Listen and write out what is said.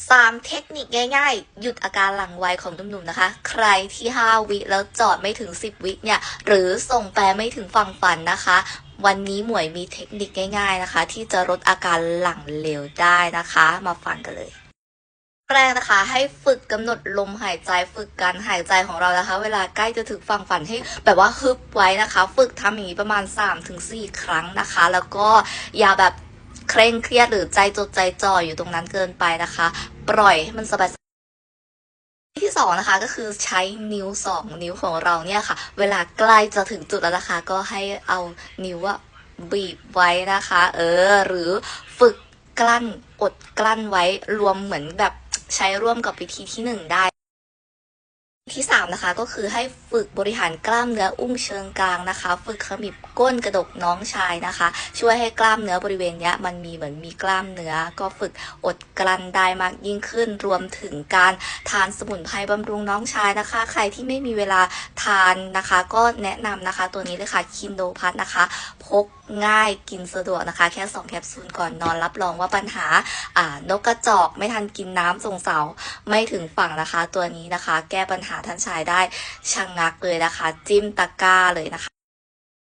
3 เทคนิคง่ายๆ หยุดอาการหลังไวของหนุ่มๆนะคะ ใครที่ 5 วิแล้วจอดไม่ถึง 10 วิเนี่ย หรือส่งแปรไม่ถึงฝั่งฝันนะคะ วันนี้หมวยมีเทคนิคง่าย ๆนะคะ ที่จะลดอาการหลังเร็วได้นะคะ มาฟังกันเลยแรกนะคะให้ฝึกกำหนดลมหายใจฝึกการหายใจของเรานะคะ เวลาใกล้จะถึงฝั่งฝันให้แบบว่าฮึบไว้นะคะ ฝึกทำอย่างนี้ประมาณ 3-4 ครั้งนะคะ แล้วก็อย่าแบบ เคร่งเครียดหรือใจจดใจจ่ออยู่ตรงนั้นเกินไปนะคะ ปล่อยให้มันสบายที่สองนะคะก็คือใช้นิ้วสองนิ้วของเราเนี่ยค่ะ เวลาใกล้จะถึงจุดแล้วนะคะ ก็ให้เอานิ้วอะบีบไว้นะคะ เออ หรือฝึกกลั้นอดกลั้นไว้รวมเหมือนแบบใช้ร่วมกับวิธีที่หนึ่งได้ที่สามนะคะก็คือให้ฝึกบริหารกล้ามเนื้ออุ้งเชิงกลางนะคะ ฝึกขมิบก้นกระดกน้องชายนะคะ ช่วยให้กล้ามเนื้อบริเวณนี้มันมีเหมือนมีกล้ามเนื้อ ก็ฝึกอดกลั้นได้มากยิ่งขึ้น รวมถึงการทานสมุนไพรบำรุงน้องชายนะคะ ใครที่ไม่มีเวลาทานนะคะ ก็แนะนำนะคะ ตัวนี้เลยค่ะคินโดพัทนะคะ พกง่ายกินสะดวกนะคะ แค่ 2 แคปซูลก่อนนอนรับรองว่าปัญหาอ่านกกระจอกไม่ทันกินน้ำส่งเสาไม่ถึงฝั่งนะคะ ตัวนี้นะคะ แก้ปัญหาท่านชายได้ชะงงักเลยนะคะ จิ้มตะกร้าเลยนะคะ